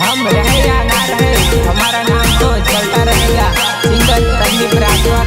हम रहे या ना रहे हमारा नाम तो चलता रहेगा सिंगर संदीप राजवान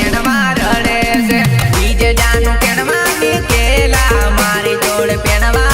પેણમાં રડે છે બીજ જાનું પેણમાં કેલા મારી જોડે પેણમાં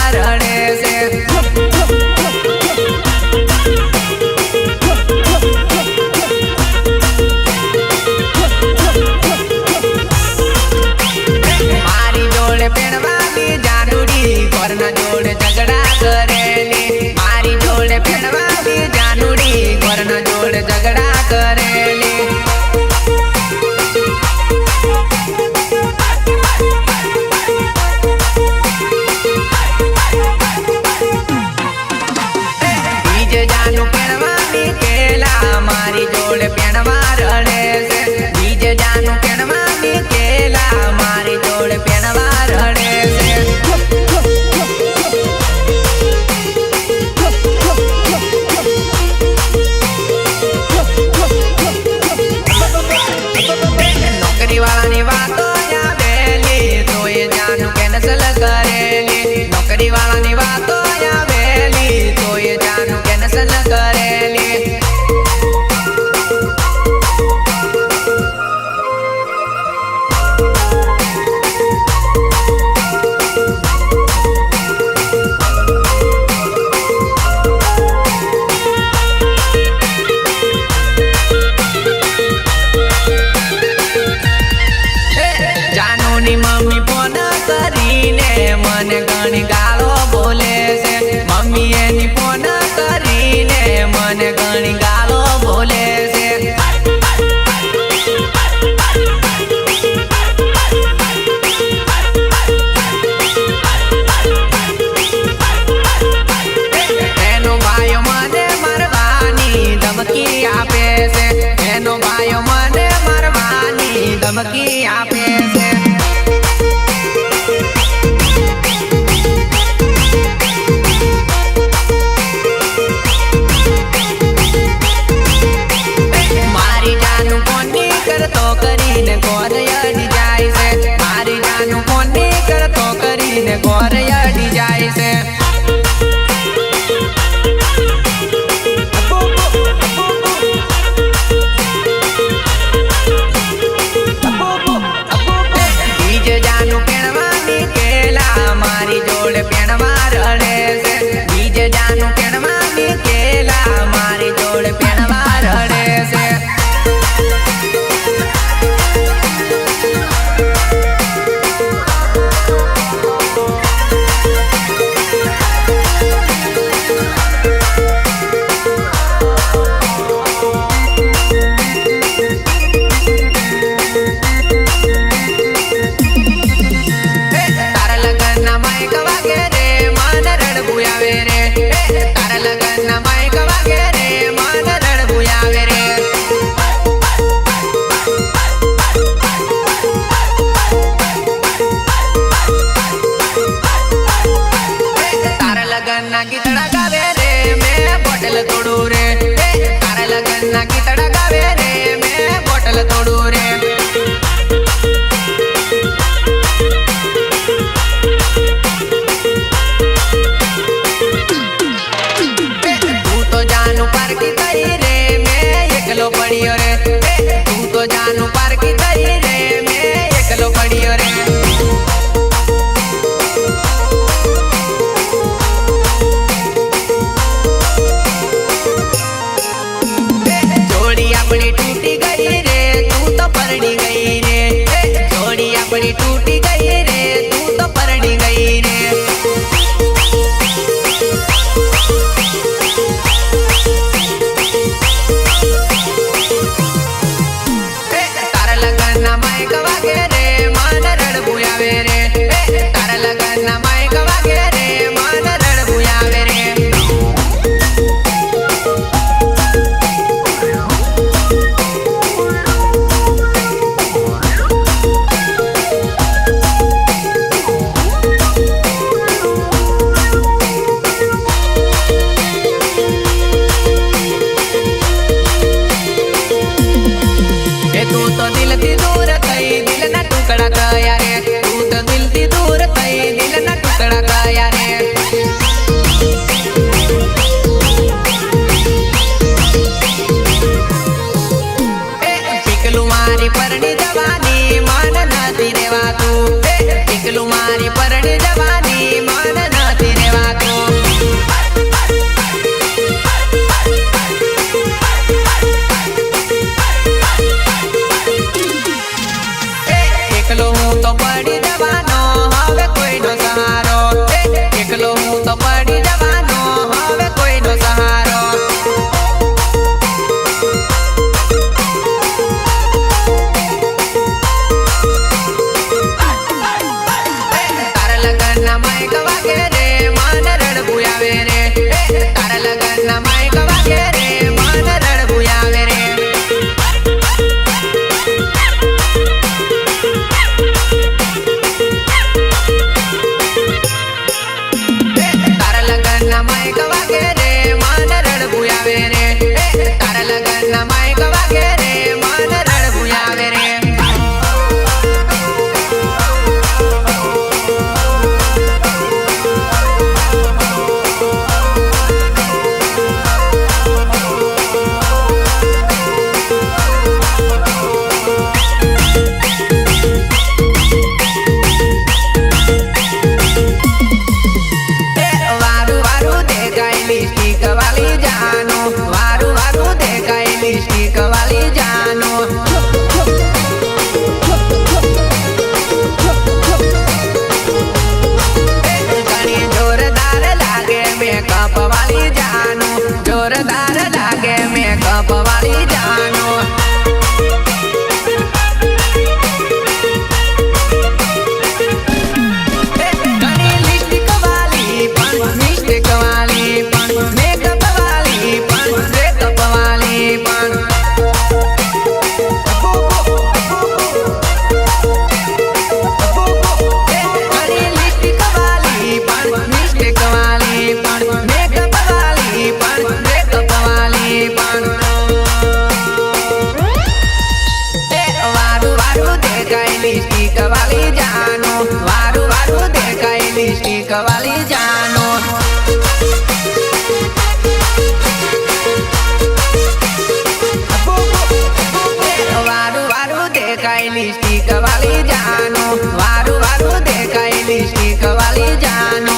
દેખાય લિસ્ટિક વાળી જાનો. વારું વારું દેખાય લિસ્ટિક વાળી જાનો.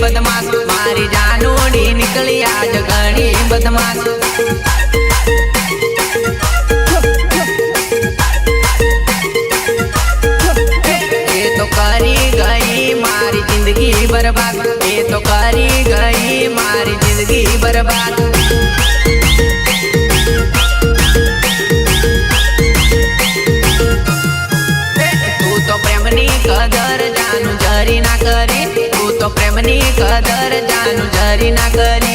બદમાશ. મારી જાનુડી નીકળી આજ ઘણી બદમાશ. પ્રેમની કદર જાનું જરી ના કરી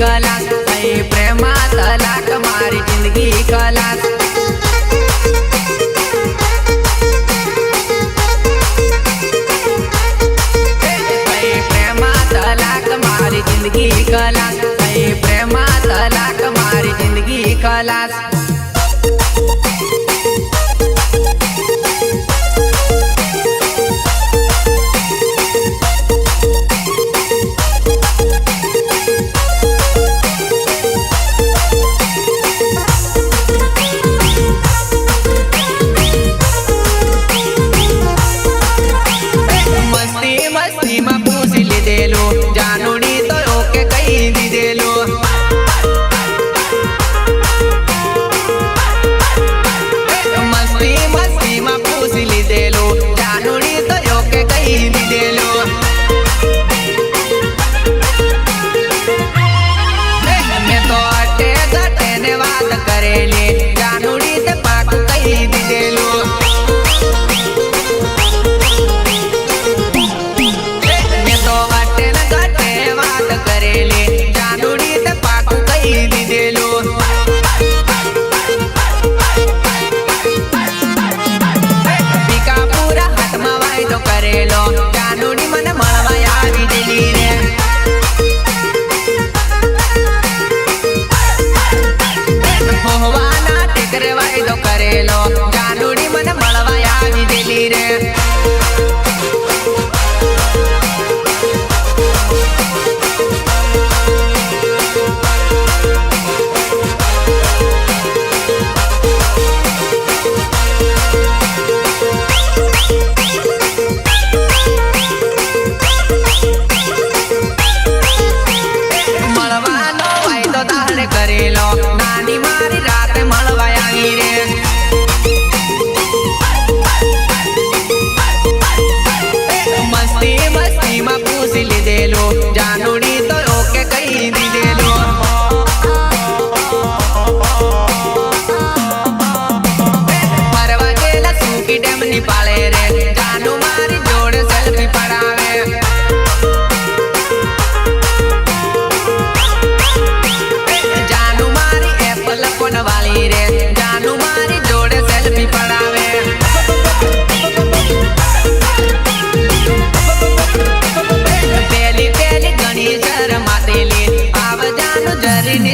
કલાક થઈ પ્રેમા તલાક મારી જિંદગી કલાક. જિંદગી કલાક. પ્રેમા તલાક મારી જિંદગી કલાસ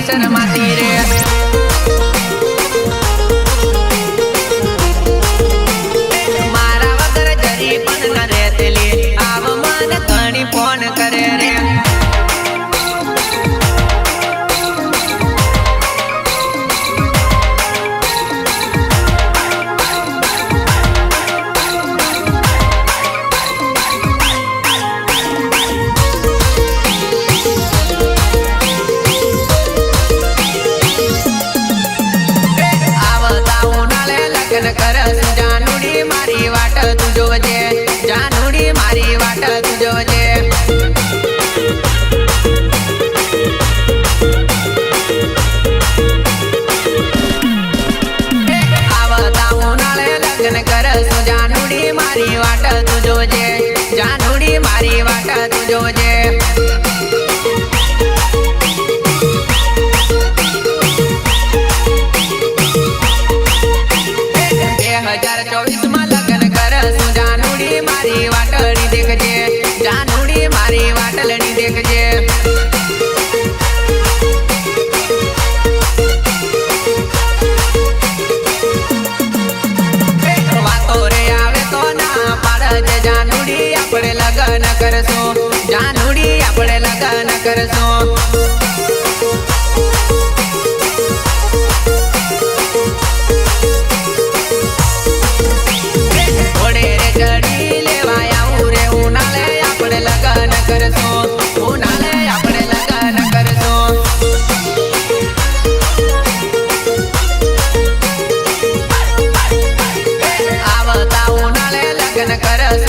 Chana Mati. Arriba, canto de onde? કરશો લગન કરશો ઉનાળે આપણે લગન કરશો આવતા ઉનાળે લગન કરશો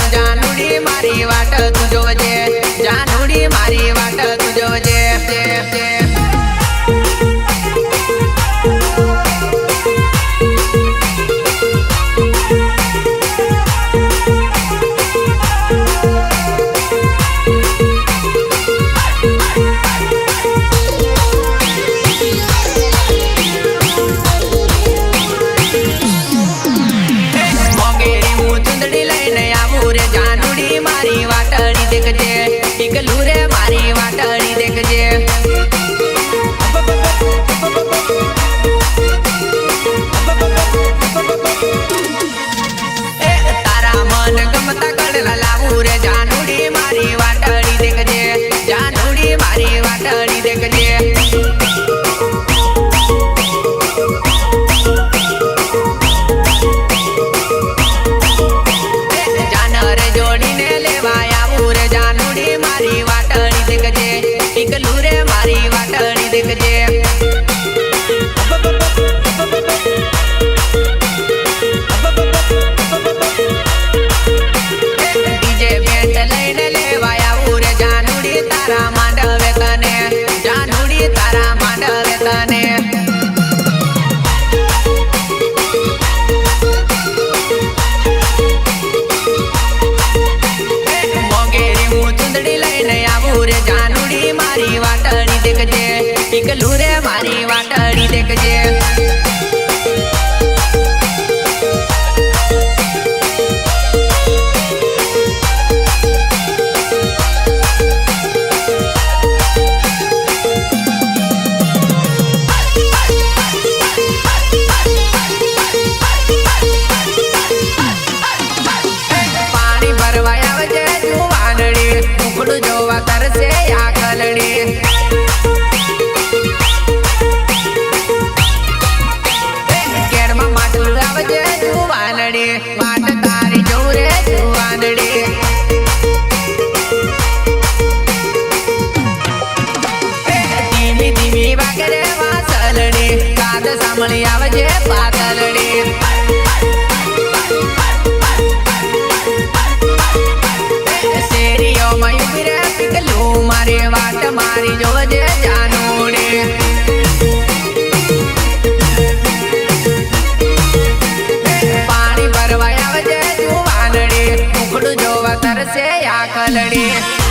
તરસે